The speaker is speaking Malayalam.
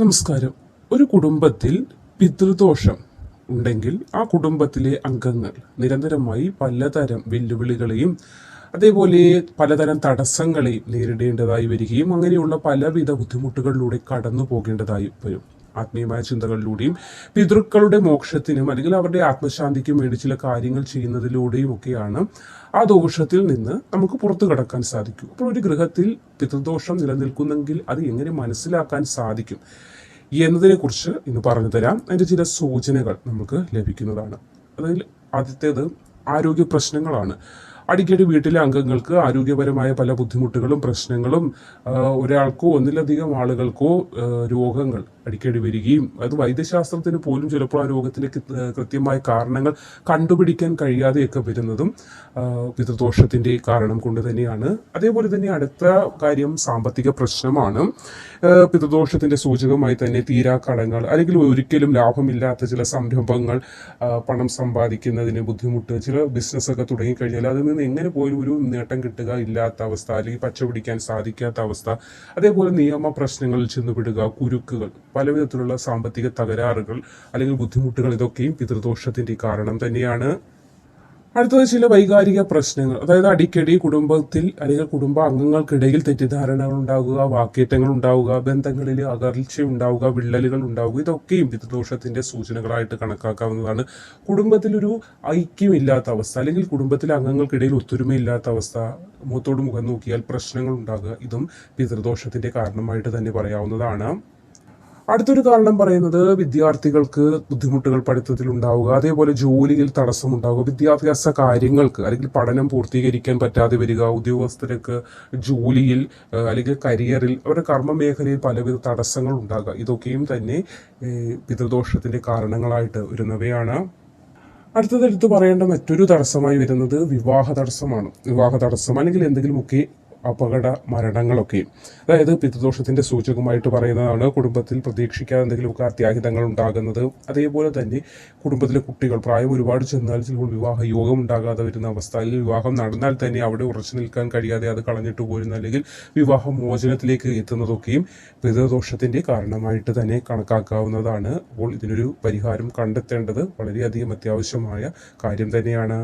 നമസ്കാരം. ഒരു കുടുംബത്തിൽ പിതൃദോഷം ഉണ്ടെങ്കിൽ ആ കുടുംബത്തിലെ അംഗങ്ങൾ നിരന്തരമായി പലതരം വെല്ലുവിളികളെയും അതേപോലെ പലതരം തടസ്സങ്ങളെയും നേരിടേണ്ടതായി വരികയും അങ്ങനെയുള്ള പലവിധ ബുദ്ധിമുട്ടുകളിലൂടെ കടന്നു പോകേണ്ടതായി വരും. ആത്മീയമായ ചിന്തകളിലൂടെയും പിതൃക്കളുടെ മോക്ഷത്തിനും അല്ലെങ്കിൽ അവരുടെ ആത്മശാന്തിക്കും വേണ്ടി ചില കാര്യങ്ങൾ ചെയ്യുന്നതിലൂടെയും ഒക്കെയാണ് ആ ദോഷത്തിൽ നിന്ന് നമുക്ക് പുറത്തു കടക്കാൻ സാധിക്കും. അപ്പോൾ ഒരു ഗൃഹത്തിൽ പിതൃദോഷം നിലനിൽക്കുന്നെങ്കിൽ അത് എങ്ങനെ മനസ്സിലാക്കാൻ സാധിക്കും എന്നതിനെക്കുറിച്ച് ഇന്ന് പറഞ്ഞു തരാം. അതിന്റെ ചില സൂചനകൾ നമുക്ക് ലഭിക്കുന്നതാണ്. അതിൽ ആദ്യത്തേത് ആരോഗ്യ പ്രശ്നങ്ങളാണ്. അടിക്കടി വീട്ടിലെ അംഗങ്ങൾക്ക് ആരോഗ്യപരമായ പല ബുദ്ധിമുട്ടുകളും പ്രശ്നങ്ങളും ഒരാൾക്കോ ഒന്നിലധികം ആളുകൾക്കോ രോഗങ്ങൾ അടിക്കടി വരികയും അത് വൈദ്യശാസ്ത്രത്തിന് പോലും ചിലപ്പോൾ ആ രോഗത്തിന്റെ കൃത്യമായ കാരണങ്ങൾ കണ്ടുപിടിക്കാൻ കഴിയാതെയൊക്കെ വരുന്നതും പിതൃദോഷത്തിന്റെ കാരണം കൊണ്ട് തന്നെയാണ്. അതേപോലെ തന്നെ അടുത്ത കാര്യം സാമ്പത്തിക പ്രശ്നമാണ്. പിതൃദോഷത്തിന്റെ സൂചകമായി തന്നെ തീരാക്കടങ്ങൾ അല്ലെങ്കിൽ ഒരിക്കലും ലാഭമില്ലാത്ത ചില സംരംഭങ്ങൾ പണം സമ്പാദിക്കുന്നതിന് ബുദ്ധിമുട്ട് ചില ബിസിനസ്സൊക്കെ തുടങ്ങിക്കഴിഞ്ഞാൽ അതിൽ നിന്ന് എങ്ങനെ പോലും ഒരു നേട്ടം കിട്ടുക ഇല്ലാത്ത അവസ്ഥ അല്ലെങ്കിൽ പച്ചപിടിക്കാൻ സാധിക്കാത്ത അവസ്ഥ. അതേപോലെ നിയമ പ്രശ്നങ്ങളിൽ ചെന്നുപെടുക കുരുക്കുകൾ. പലവിധത്തിലുള്ള സാമ്പത്തിക തകരാറുകൾ അല്ലെങ്കിൽ ബുദ്ധിമുട്ടുകൾ ഇതൊക്കെയും പിതൃദോഷത്തിന്റെ കാരണം തന്നെയാണ്. അടുത്തത് ചില വൈകാരിക പ്രശ്നങ്ങൾ. അതായത് അടിക്കടി കുടുംബത്തിൽ അല്ലെങ്കിൽ കുടുംബ അംഗങ്ങൾക്കിടയിൽ തെറ്റിദ്ധാരണകൾ ഉണ്ടാവുക വാക്കേറ്റങ്ങൾ ഉണ്ടാവുക ബന്ധങ്ങളിൽ അകർച്ച ഉണ്ടാവുക വിള്ളലുകൾ ഉണ്ടാവുക ഇതൊക്കെയും പിതൃദോഷത്തിന്റെ സൂചനകളായിട്ട് കണക്കാക്കാവുന്നതാണ്. കുടുംബത്തിലൊരു ഐക്യമില്ലാത്ത അവസ്ഥ അല്ലെങ്കിൽ കുടുംബത്തിലെ അംഗങ്ങൾക്കിടയിൽ ഒത്തൊരുമയില്ലാത്ത അവസ്ഥ മുഖത്തോട് മുഖം നോക്കിയാൽ പ്രശ്നങ്ങൾ ഉണ്ടാകുക ഇതും പിതൃദോഷത്തിന്റെ കാരണമായിട്ട് തന്നെ പറയാവുന്നതാണ്. അടുത്തൊരു കാരണം പറയുന്നത് വിദ്യാർത്ഥികൾക്ക് ബുദ്ധിമുട്ടുകൾ പഠിത്തത്തിൽ ഉണ്ടാവുക അതേപോലെ ജോലിയിൽ തടസ്സമുണ്ടാവുക വിദ്യാഭ്യാസ കാര്യങ്ങൾക്ക് അല്ലെങ്കിൽ പഠനം പൂർത്തീകരിക്കാൻ പറ്റാതെ വരിക ഉദ്യോഗസ്ഥർക്ക് ജോലിയിൽ അല്ലെങ്കിൽ കരിയറിൽ അവരുടെ കർമ്മ മേഖലയിൽ പലവിധ തടസ്സങ്ങൾ ഉണ്ടാകുക. ഇതൊക്കെയും തന്നെ പിതൃദോഷത്തിന്റെ കാരണങ്ങളായിട്ട് വരുന്നവയാണ്. അടുത്തത് എടുത്തു പറയേണ്ട മറ്റൊരു തടസ്സമായി വരുന്നത് വിവാഹ തടസ്സമാണ്. വിവാഹ തടസ്സം അല്ലെങ്കിൽ എന്തെങ്കിലുമൊക്കെ അപകട മരണങ്ങളൊക്കെയും അതായത് പിതൃദോഷത്തിന്റെ സൂചകമായിട്ട് പറയുന്നതാണ് കുടുംബത്തിൽ പ്രതീക്ഷിക്കാതെ എന്തെങ്കിലുമൊക്കെ അത്യാഹിതങ്ങൾ ഉണ്ടാകുന്നത്. അതേപോലെ തന്നെ കുടുംബത്തിലെ കുട്ടികൾ പ്രായം ഒരുപാട് ചെന്നാൽ ചിലപ്പോൾ വിവാഹ യോഗം ഉണ്ടാകാതെ വരുന്ന അവസ്ഥ. അല്ലെങ്കിൽ വിവാഹം നടന്നാൽ തന്നെ അവിടെ ഉറച്ചു നിൽക്കാൻ കഴിയാതെ അത് കളഞ്ഞിട്ട് പോരുന്ന അല്ലെങ്കിൽ വിവാഹ മോചനത്തിലേക്ക് എത്തുന്നതൊക്കെയും പിതൃദോഷത്തിന്റെ കാരണമായിട്ട് തന്നെ കണക്കാക്കാവുന്നതാണ്. അപ്പോൾ ഇതിനൊരു പരിഹാരം കണ്ടെത്തേണ്ടത് വളരെയധികം അത്യാവശ്യമായ കാര്യം തന്നെയാണ്.